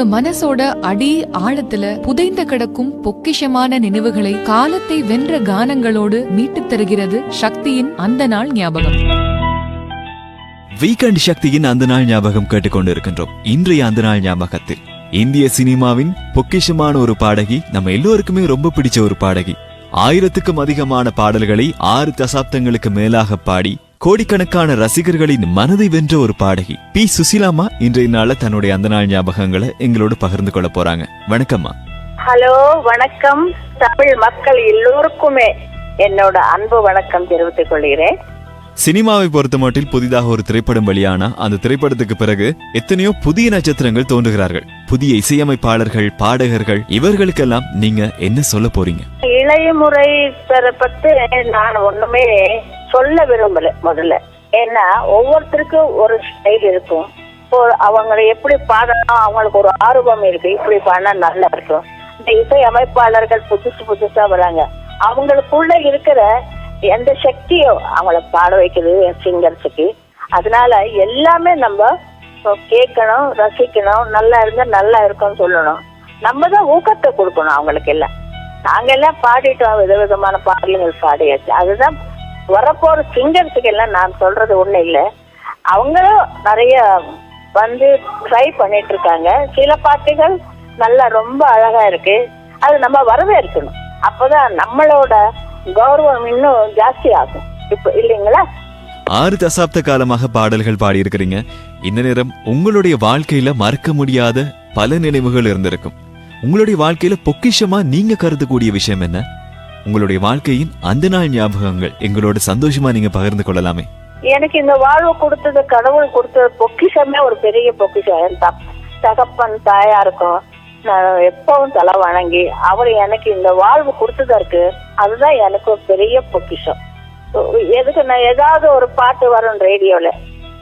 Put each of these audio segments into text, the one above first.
உங்க மனசோட அடி ஆழத்துல புதைந்த கிடக்கும் பொக்கிஷமான நினைவுகளை காலத்தை வென்ற கானங்களோடு மீட்டுத் தருகிறது சக்தியின் அந்த நாள் ஞாபகம். வீக்கெண்ட் சக்தியின் அந்த நாள் ஞாபகம் கேட்டுக்கொண்டிருக்கின்றோம். இன்றைய அந்த நாள் ஞாபகத்தில் இந்திய சினிமாவின் பொக்கிஷமான ஒரு பாடகி நம்ம எல்லோருக்குமே ரொம்ப பிடிச்ச ஒரு பாடகி. ஆயிரத்துக்கும் அதிகமான பாடல்களை ஆறு தசாப்தங்களுக்கு மேலாக பாடி கோடிக்கணக்கான ரசிகர்களின் மனதை வென்ற ஒரு பாடகி. பி. சுசிலாமா இன்றைய நாள்ல தன்னுடைய அந்த நாள் ஞாபகங்களை எங்களோடு பகிர்ந்து கொள்ள போறாங்க. வணக்கம்மா. ஹலோ வணக்கம். தமிழ் மக்கள் எல்லோருக்குமே என்னோட அன்பு வணக்கம் தெரிவித்துக் கொள்கிறேன். சினிமாவை பொறுத்தமட்டில் புதிதாக ஒரு திரைப்படம் வெளியானா அந்த திரைப்படத்துக்கு பிறகு எத்தனையோ புதிய நட்சத்திரங்கள் தோன்றுகிறார்கள். புதிய இசையமைப்பாளர்கள் பாடகர்கள் இவர்களுக்கெல்லாம் நீங்க என்ன சொல்ல போறீங்க? இளையமுறை பத்தி நான் ஒண்ணுமே சொல்ல விரும்பல முதல்ல. ஏன்னா ஒவ்வொருத்தருக்கும் ஒரு ஸ்டைல் இருக்கும். இப்போ அவங்களை எப்படி பாடணும் அவங்களுக்கு ஒரு ஆர்வம் இருக்கு. இப்படி பாடினா நல்லா இருக்கும். இந்த இசை அமைப்பாளர்கள் புதுசு புதுசா வராங்க. அவங்களுக்குள்ள இருக்கிற எந்த சக்தியோ அவங்கள பாட வைக்குது சிங்கர்ஸுக்கு அதனால எல்லாமே நம்ம கேட்கணும் ரசிக்கணும் நல்லா இருந்தா நல்லா இருக்கும்னு சொல்லணும். நம்ம தான் ஊக்கத்தை கொடுக்கணும் அவங்களுக்கு எல்லாம் நாங்க எல்லாம் பாடிட்டோம் விதவிதமான பாடல்கள் பாடியாச்சு. அதுதான் வரப்போற சிங்கர்ஸுக்கு எல்லாம் நான் சொல்றது ஒண்ணு இல்லை. அவங்களும் நிறைய வந்து ட்ரை பண்ணிட்டு இருக்காங்க சில பாட்டுகள் நல்லா ரொம்ப அழகா இருக்கு. அது நம்ம வரவேற்கணும். அப்பதான் நம்மளோட கௌரவம் இன்னும் ஜாஸ்தி ஆகும். இப்ப இல்லைங்களா? ஆறு தசாப்த காலமாக பாடல்கள் பாடியிருக்கிறீங்க. இந்த நேரம் உங்களுடைய வாழ்க்கையில மறக்க முடியாத பல நினைவுகள் இருந்திருக்கும். உங்களுடைய வாழ்க்கையில பொக்கிஷமா நீங்க கருதக்கூடிய விஷயம் என்ன? உங்களுடைய வாழ்க்கையின் அந்த நாள் ஞாபகங்கள் எங்களோட சந்தோஷமா நீங்க பகிர்ந்து கொள்ளலாமே. எனக்கு இந்த வாழ்வு கொடுத்தது கடவுள் கொடுத்தது பொக்கிஷமே ஒரு பெரிய பொக்கிஷம். என் தப்- தகப்பன் தாயாருக்கும் நான் எப்பவும் தலை வணங்கி அவர் எனக்கு இந்த வாழ்வு கொடுத்ததற்கு அதுதான் எனக்கு ஒரு பெரிய பொக்கிஷம். எதுக்கு நான் ஏதாவது ஒரு பாட்டு வரும் ரேடியோல.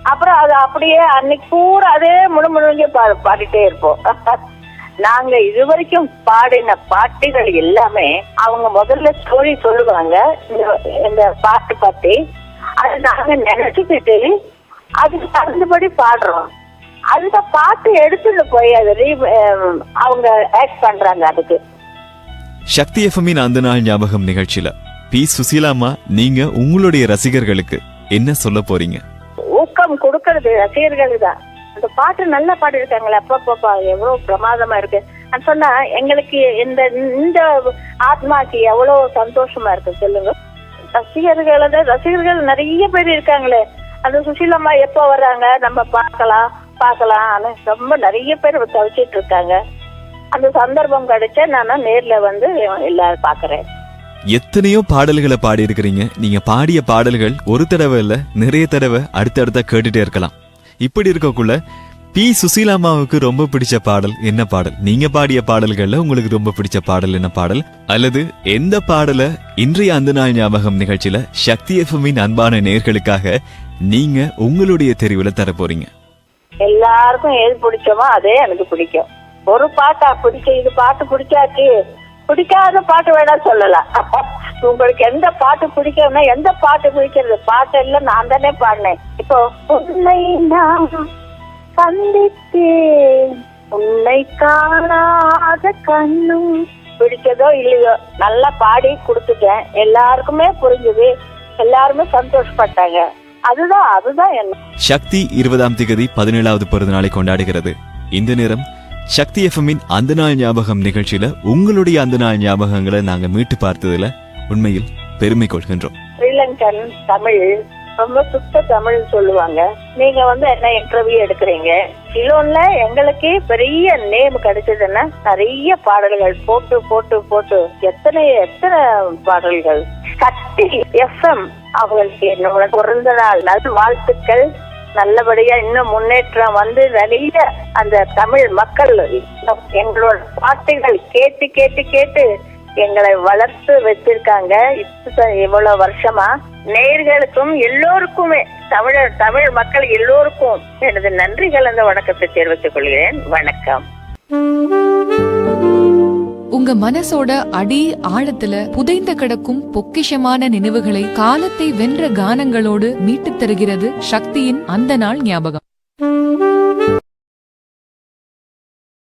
அப்புறம் அது அப்படியே அன்னைக்கு பூரா அதே முழுமுழுங்க பா பாடிட்டே இருப்போம். நாங்க இதுவரைக்கும் பாடின பாட்டுகள் எல்லாமே அவங்க முதல்ல ஸ்டோரி சொல்லுவாங்க. இந்த- பாட்டு பத்தி அது நாங்க நினைச்சுக்கிட்டு அதுக்கு தகுந்தபடி பாடுறோம். அந்த பாட்டு எடுத்துட்டு போய் அது அவங்க ஆக்ட் பண்றாங்க அதுக்கு. சக்தி எஃப்எம்மின் அந்த நாள் ஞாபகம் நிகழ்ச்சியில. பி சுசீலாமா நீங்க உங்களுடைய ரசிகர்களுக்கு என்ன சொல்ல போறீங்க? ஊக்கம் கொடுக்கறது ரசிகர்களுக்கு தான். அந்த பாட்டு நல்லா பாடிருக்காங்களே அப்பப்பப்பா எவ்வளவு பிரமாதமா இருக்கு. நான் சொன்னா எங்களுக்கு இந்த இந்த ஆத்மாக்கு எவ்வளவு சந்தோஷமா இருக்கு சொல்லுங்க. ரசிகர்கள் ரசிகர்கள் நிறைய பேர் இருக்காங்களே. அந்த சுஷீலம்மா எப்போ வர்றாங்க? நம்ம பார்க்கலாம் பார்க்கலாம். ரொம்ப நிறைய பேர் தவிச்சிட்டு இருக்காங்க. அந்த சந்தர்ப்பம் கிடைச்சா நான் நேர்ல வந்து எல்லாரும் பாக்குறேன். எத்தனையோ பாடல்களை பாடி இருக்கிறீங்க நீங்க பாடிய பாடல்கள் ஒரு தடவை இல்ல நிறைய தடவை அடுத்தடுத்த கேட்டுட்டே இருக்கலாம். இப்படி இருக்கக்குள்ள பி. சுசீலாமாவுக்கு ரொம்ப பிடிச்ச பாடல் என்ன பாடல்? நீங்க பாடிய பாடல்கள்ல உங்களுக்கு ரொம்ப பிடிச்ச பாடல் என்ன பாடல்? அல்லது எந்த பாடல இன்றைய அந்த நாள் ஞாபகம் நிகழ்ச்சியில சக்தி எஃப்எம்மின் அன்பான நேர்களுக்காக நீங்க உங்களுடைய தெரிவுல தர போறீங்க? எல்லாருக்கும் எது பிடிச்சமோ அதே எனக்கு பிடிக்கும். ஒரு பாட்டா பிடிச்ச இது பாட்டு பிடிக்காச்சு பிடிக்காத பாட்டு வேணா சொல்லலாம். உங்களுக்கு எந்த பாட்டு பிடிக்கும்னா எந்த பாட்டு பிடிக்கிறது? பாட்டு எல்லாம் நான் தானே பாடினேன். உன்னை நான் சந்தித்தேன். உன்னை காணாத கண்ணும் பிடிச்சதோ இல்லையோ நல்லா பாடி கொடுத்துட்டேன். எல்லாருக்குமே புரிஞ்சுது. எல்லாருமே சந்தோஷப்பட்டாங்க. அதுதான் அதுதான் என்ன. சக்தி இருபதாம் திகதி பதினேழாவது பிறந்த நாளை கொண்டாடுகிறது. இந்த நேரம் சக்தி எஃப்எம்மின் அந்த நாள் ஞாபகம் நிகழ்ச்சியில உங்களுடைய அந்த நாள் ஞாபகங்களை நாங்க மீட்டு பார்த்ததுல உண்மையில் பெருமை கொள்கின்றோம். ஸ்ரீலங்கன் தமிழ் ரொம்ப சுத்த தமிழ் சொல்லுவாங்க. நீங்க வந்து என்ன இன்டர்வியூ எடுக்கிறீங்க? சிலோன்ல எங்களுக்கு பெரிய நேம் கிடைச்சதுன்னா நிறைய பாடல்கள் போட்டு போட்டு போட்டு எத்தனை எத்தனை பாடல்கள். சக்தி எஃப்எம் அவங்களுக்கு என்னோட பிறந்த நாள். நல் வாழ்த்துக்கள். நல்லபடியா இன்னும் முன்னேற்றம் வந்து நிறைய அந்த தமிழ் மக்கள் எங்களோட பாட்டுகள் கேட்டு கேட்டு கேட்டு எங்களை வளர்த்து வச்சிருக்காங்க. இவ்வளவு வருஷமா நேர்களுக்கும் எல்லோருக்குமே தமிழர் தமிழ் மக்கள் எல்லோருக்கும் எனது நன்றி கலந்த வணக்கத்தை தெரிவித்துக் கொள்கிறேன். வணக்கம். உங்க மனசோட அடி ஆழத்துல புதைந்து கிடக்கும் பொக்கிஷமான நினைவுகளை காலத்தை வென்ற கானங்களோடு மீட்டுத் தருகிறது சக்தியின் அந்த நாள் ஞாபகம்.